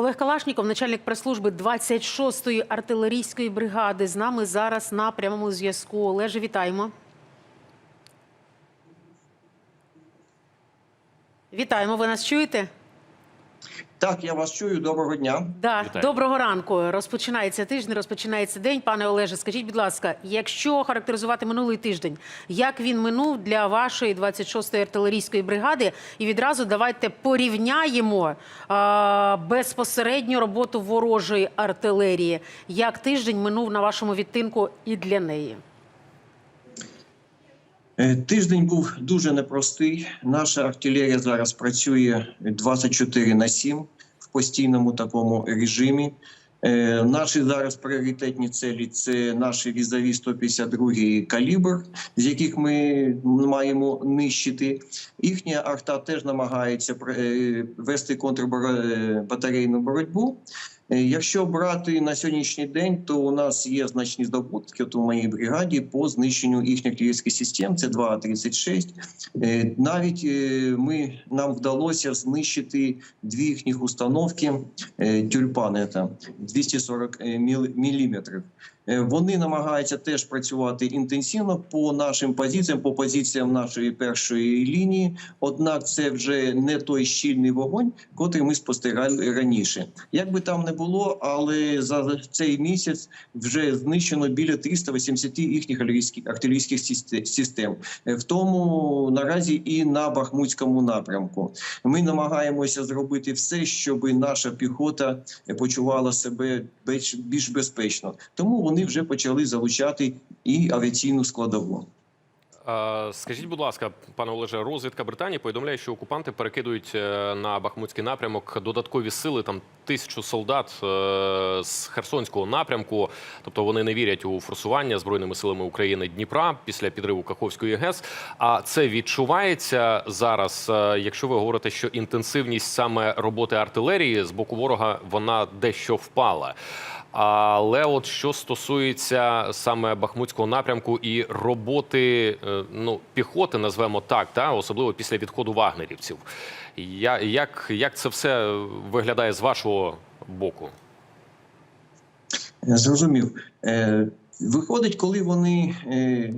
Олег Калашніков, начальник прес-служби 26-ї артилерійської бригади, з нами зараз на прямому зв'язку. Олеже, вітаємо. Вітаємо. Ви нас чуєте? Так, я вас чую. Доброго дня. Да, Вітаю. доброго ранку. Розпочинається тиждень, розпочинається день. Пане Олеже, скажіть, будь ласка, якщо характеризувати минулий тиждень, як він минув для вашої 26-ї артилерійської бригади? І відразу давайте порівняємо а, безпосередню роботу ворожої артилерії. Як тиждень минув на вашому відтинку і для неї? Е, Тиждень був дуже непростий. Наша артилерія зараз працює 24 на 7 в постійному такому режимі. Е, Наші зараз пріоритетні цілі це наші візові 152 калібр, з яких ми маємо нищити. Їхня арта теж намагається е, вести контрбатарейну боротьбу. Е, Якщо брати на сьогоднішній день, то у нас є значні здобутки от у моїй бригаді по знищенню їхніх артилерійських систем. Це 2А-36. Навіть е, ми нам вдалося знищити дві їхніх установки е, тюльпани там 240 міліметрів. Е, Вони намагаються теж працювати інтенсивно по нашим позиціям, по позиціям нашої першої лінії. Однак це вже не той щільний вогонь, котрий ми спостерігали раніше. Як би там не було, але за цей місяць вже знищено біля 380 їхніх артилерійських- систем, Е, в тому наразі і на Бахмутському напрямку. Ми намагаємося зробити все, щоб наша піхота почувала себе більш безпечно. Тому вони вже почали залучати і авіаційну складову. Скажіть, будь ласка, пане Олеже, розвідка Британії повідомляє, що окупанти перекидують е, на Бахмутський напрямок додаткові сили, там тисячу солдат е, з Херсонського напрямку. Тобто вони не вірять у форсування збройними силами України Дніпра після підриву Каховської ГЕС. А це відчувається зараз, е, якщо ви говорите, що інтенсивність саме роботи артилерії з боку ворога вона дещо впала. Але от що стосується саме Бахмутського напрямку і роботи е, ну, піхоти, назвемо так, та особливо після відходу вагнерівців, я, як, як це все виглядає з вашого боку? Зрозумів. Е, Виходить, коли вони е,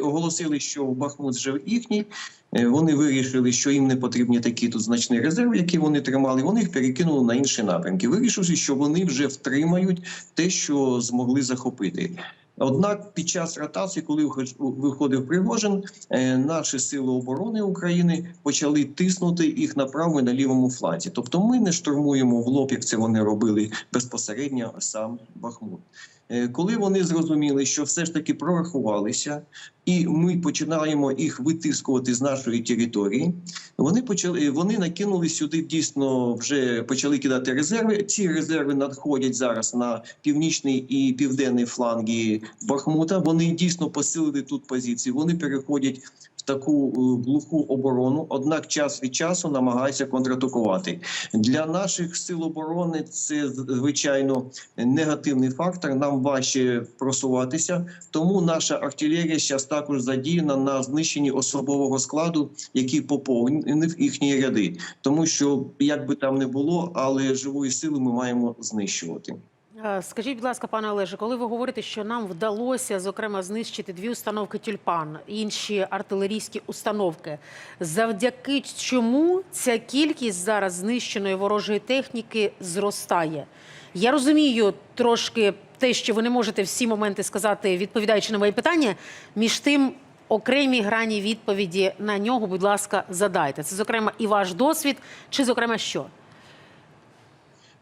оголосили, що Бахмут вже їхній, вони вирішили, що їм не потрібні такі тут значні резерви, які вони тримали. Вони їх перекинули на інші напрямки, вирішивши, що вони вже втримають те, що змогли захопити. Однак під час ротації, коли виходив Пригожин, е, наші сили оборони України почали тиснути їх на правому і на лівому фланзі. Тобто ми не штурмуємо в лоб, як це вони робили безпосередньо сам Бахмут. Е, Коли вони зрозуміли, що все ж таки прорахувалися, і ми починаємо їх витискувати з нашої території, вони почали вони накинули сюди дійсно вже почали кидати резерви. Ці резерви надходять зараз на північний і південний фланги Бахмута. Вони дійсно посилили тут позиції. Вони переходять таку е, глуху оборону. Однак час від часу намагаються контратакувати. Для наших сил оборони це звичайно негативний фактор. Нам важче просуватися. Тому наша артилерія зараз також задіяна на знищенні особового складу, який поповнив їхні ряди. Тому що як би там не було, але живої сили ми маємо знищувати. Е, Скажіть, будь ласка, пане Олеже, коли ви говорите, що нам вдалося зокрема знищити дві установки тюльпан, інші артилерійські установки, завдяки чому ця кількість зараз знищеної ворожої техніки зростає? Я розумію трошки те, що ви не можете всі моменти сказати, відповідаючи на мої питання. Між тим, окремі грані відповіді на нього, будь ласка, задайте. Це, зокрема, і ваш досвід, чи зокрема що?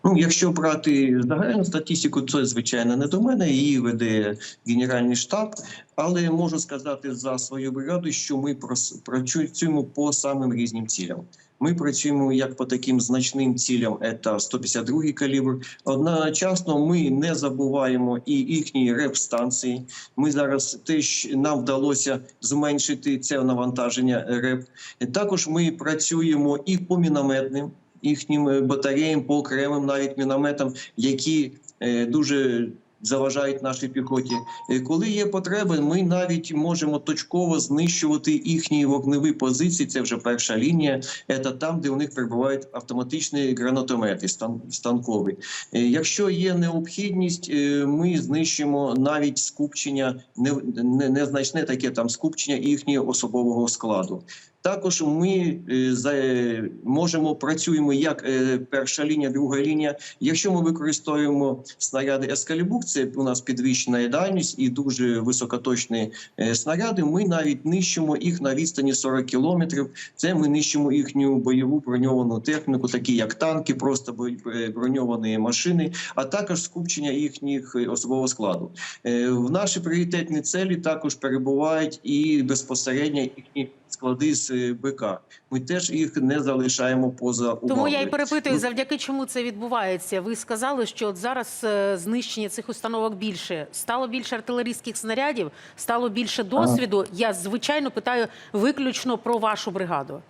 Ну, якщо брати загальну статистику, це звичайно не до мене. Її веде Генеральний штаб. Але можу сказати за свою бригаду, що ми працюємо по самим різним цілям. Ми працюємо як по таким значним цілям, це 152 калібр. Одночасно ми не забуваємо і їхні реп-станції. Ми зараз теж нам вдалося зменшити це навантаження реп. Також ми працюємо і по мінометним їхнім е, батареям, по окремим навіть мінометам, які е, дуже заважають нашій піхоті. Е, Коли є потреби, ми навіть можемо точково знищувати їхні вогневі позиції. Це вже перша лінія. Це там, де у них перебувають автоматичні гранатомети, стан- станкові. Якщо є необхідність, ми знищимо навіть скупчення не, не, незначне таке там скупчення їхнього особового складу. Також ми е, е, можемо працюємо як е, перша лінія, друга лінія. Якщо ми використовуємо снаряди Ескалібур, це у нас підвищена дальність і дуже високоточні снаряди. Ми навіть нищимо їх на відстані 40 кілометрів. Це ми нищимо їхню бойову броньовану техніку, такі як танки, просто броньовані машини, а також скупчення їхніх особового складу. В наші пріоритетні цілі також перебувають і безпосередньо їхні склади з е, БК. Ми теж їх не залишаємо поза увагою. Тому я й перепитую, Ну, завдяки чому це відбувається. Ви сказали, що от зараз е, знищення цих установок більше. Стало більше артилерійських снарядів, стало більше досвіду. Я звичайно питаю виключно про вашу бригаду.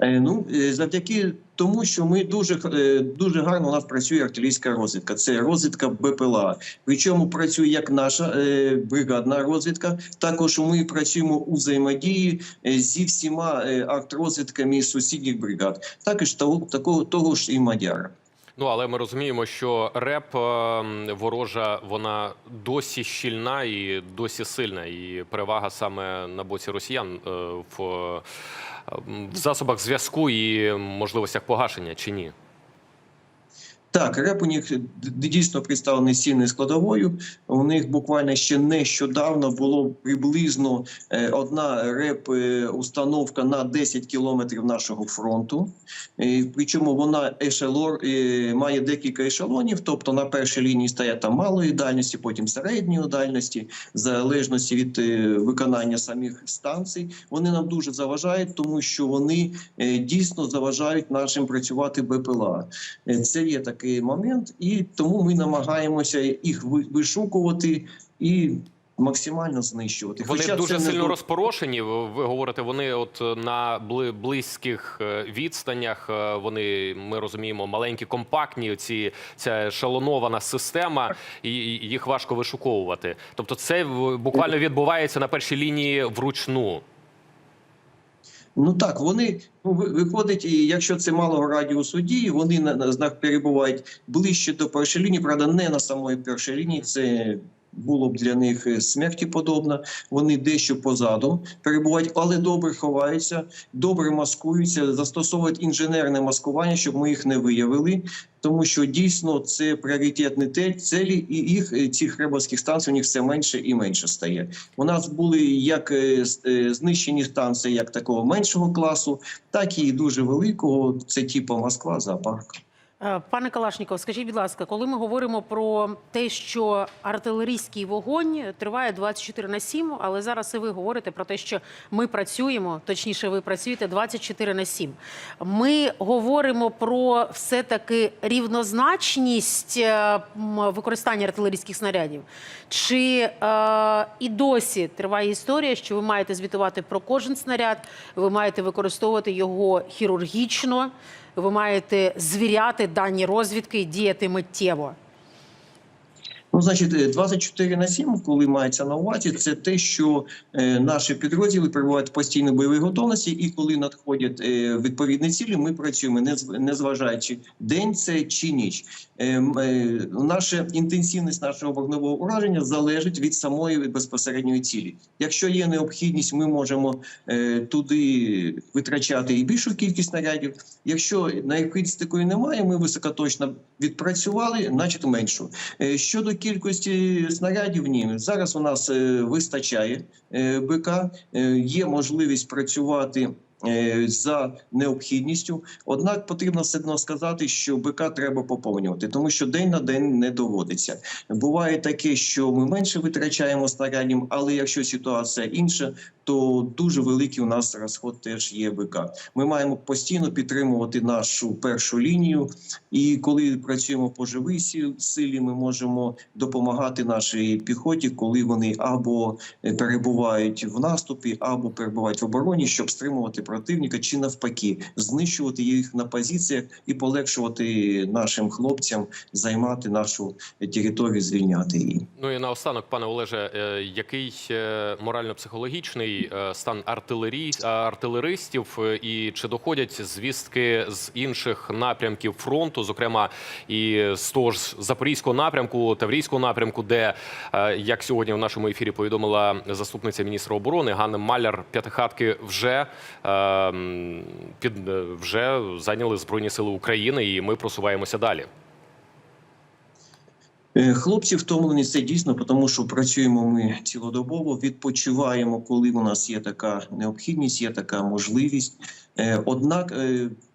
Е, Ну е, завдяки тому, що ми дуже е, дуже гарно у нас працює артилерійська розвідка. Це розвідка БПЛА. Причому працює як наша бригадна розвідка. Також ми працюємо у взаємодії зі всіма артрозвідками сусідніх бригад. Також того такого того ж і Мадяра. Ну але ми розуміємо, що реп ворожа вона досі щільна і досі сильна, і перевага саме на боці росіян в, в засобах зв'язку і можливостях погашення чи ні? Так, реп у них дійсно представлений сильною складовою. У них буквально ще нещодавно було приблизно е, одна реп е, установка на 10 кілометрів нашого фронту. Е, Причому вона ешелор е, має декілька ешелонів, тобто на першій лінії стоять там малої дальності, потім середньої дальності, в залежності від е, виконання самих станцій. Вони нам дуже заважають, тому що вони е, дійсно заважають нашим працювати БПЛА. Е, Це є такий момент, і тому ми намагаємося їх вишукувати і максимально знищувати. Вони Хоча дуже це не сильно розпорошені. Ви говорите, вони от на близьких е, відстанях. е, Вони ми розуміємо маленькі, компактні. Ці ця шалонована система, і їх важко вишуковувати. Тобто, це буквально відбувається на першій лінії вручну. Ну так, вони ну, виходить, і якщо це малого радіусу дії, вони на, на перебувають ближче до першої лінії, правда, не на самої першій лінії. Це було б для них е, смерті подобно. Вони дещо позаду перебувають, але добре ховаються, добре маскуються, застосовують інженерне маскування, щоб ми їх не виявили. Тому що дійсно це пріоритетні те- цілі, і їх е, цих ребовських станцій у них все менше і менше стає. У нас були як е, знищені станції як такого меншого класу, так і дуже великого. Це типу Москва, зоопарк. Е, Пане Калашніков, скажіть, будь ласка, коли ми говоримо про те, що артилерійський вогонь триває 24 на 7, але зараз і ви говорите про те, що ми працюємо, точніше, ви працюєте 24 на 7. Ми говоримо про все-таки рівнозначність е, використання артилерійських снарядів. Чи е, і досі триває історія, що ви маєте звітувати про кожен снаряд, ви маєте використовувати його хірургічно, ви маєте звіряти дані розвідки і діяти миттєво. Ну, значить, е, 24 на 7, коли мається на увазі, це те, що е, наші підрозділи перебувають в постійній бойовій готовності, і коли надходять е, відповідні цілі, ми працюємо, не зв- не зважаючи день це чи ніч. Е, е, наша інтенсивність нашого вогневого ураження залежить від самої безпосередньої цілі. Якщо є необхідність, ми можемо е, туди витрачати і більшу кількість снарядів. Якщо необхідності такої немає, ми високоточно відпрацювали, значить меншу. Е, Щодо кількості снарядів, ні. Зараз у нас е, вистачає е, БК, е, є можливість працювати. Е, За необхідністю, однак потрібно все одно сказати, що БК треба поповнювати, тому що день на день не доводиться. Буває таке, що ми менше витрачаємо снарядів, але якщо ситуація інша, то дуже великий у нас розход теж є БК. Ми маємо постійно підтримувати нашу першу лінію, і коли працюємо по живій силі, ми можемо допомагати нашій піхоті, коли вони або перебувають в наступі, або перебувають в обороні, щоб стримувати противника, чи навпаки, знищувати їх на позиціях і полегшувати нашим хлопцям займати нашу територію, звільняти її. Ну і наостанок, пане Олеже, е, який е, морально-психологічний е, стан артилерій, артилеристів, і чи доходять звістки з інших напрямків фронту, зокрема і з того ж запорізького напрямку, таврійського напрямку, де як сьогодні в нашому ефірі повідомила заступниця міністра оборони Ганна Маляр, п'ятихатки вже під е, вже зайняли збройні сили України, і ми просуваємося далі. Е, Хлопці втомлені це дійсно, тому що працюємо ми цілодобово, відпочиваємо, коли у нас є така необхідність, є така можливість. Е, Однак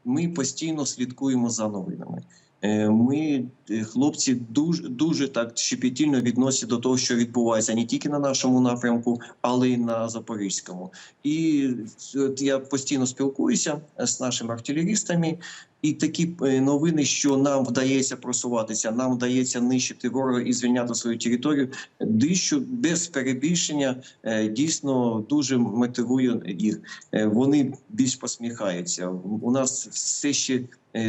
ми постійно слідкуємо за новинами. Е, Ми, е, хлопці, дуже дуже так щепетільно відносять до того, що відбувається не тільки на нашому напрямку, але й на запорізькому. І от я постійно спілкуюся з нашими артилерістами. І такі е, новини, що нам вдається просуватися, нам вдається нищити ворога і звільняти свою територію, дещо без перебільшення е, дійсно дуже мотивує їх. Е, Вони більш посміхаються. У нас все ще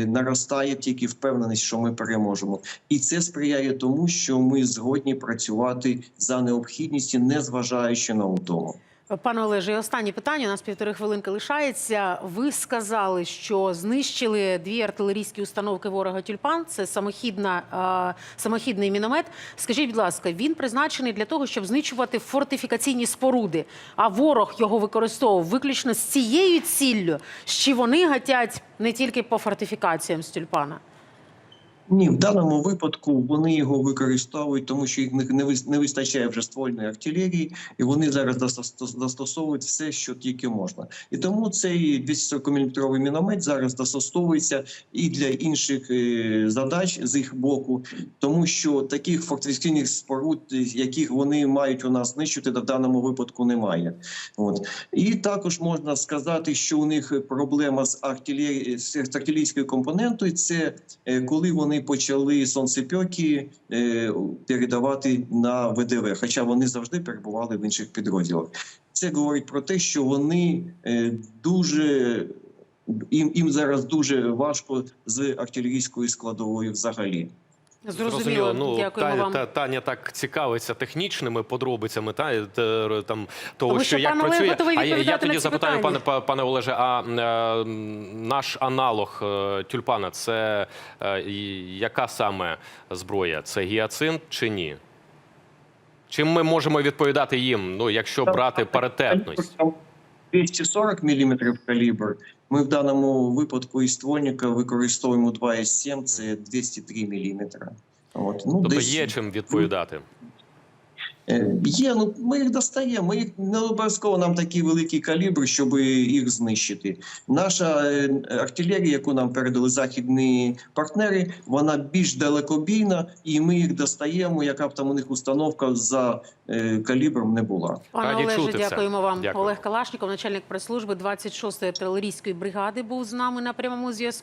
наростає тільки впевненість, що ми переможемо, і це сприяє тому, що ми згодні працювати за необхідністю, не зважаючи на утому. Пане Олеже, і останнє питання. У нас півтори хвилинки лишається. Ви сказали, що знищили дві артилерійські установки ворога Тюльпан. Це самохідна, самохідний міномет. Скажіть, будь ласка, він призначений для того, щоб знищувати фортифікаційні споруди. А ворог його використовував виключно з цією ціллю, що вони гатять не тільки по фортифікаціям з тюльпана. Ні, в даному випадку вони його використовують, тому що їх не- вистачає вже ствольної артилерії, і вони зараз застосовують все, що тільки можна. І тому цей 240-мм міномет зараз застосовується і для інших е, задач з їх боку, тому що таких фортифікаційних споруд, яких вони мають у нас знищити, в даному випадку немає. От і також можна сказати, що у них проблема з артилерії з артилерійською компонентою. Це е, коли вони почали сонцепьоки е, передавати на ВДВ, хоча вони завжди перебували в інших підрозділах. Це говорить про те, що вони е, дуже їм, їм зараз дуже важко з артилерійською складовою взагалі. Зрозуміло. Ну, Дякуємо Таня, вам. та, Таня так цікавиться технічними подробицями та, та, там того, Тому що, що як працює. а я, я тоді запитаю, пане питання. пане Олеже, а е, наш аналог е, тюльпана це е, яка саме зброя? Це гіацинт чи ні? Чим ми можемо відповідати їм, ну, якщо брати паритетність? 240 мм калібр. Ми в даному випадку із ствольника використовуємо 2,7, це 203 мм. От, ну, Тобто десь- є чим відповідати. Е, Є, ну ми їх достаємо. Ми їх не обов'язково нам такий великий калібр, щоб їх знищити. Наша е, артилерія, яку нам передали західні партнери, вона більш далекобійна, і ми їх достаємо, яка б там у них установка за е, калібром не була. Пане Олеже, дякуємо вам. Дякую. Олег Калашніков, начальник прес-служби 26-ї артилерійської бригади, був з нами на прямому зв'язку.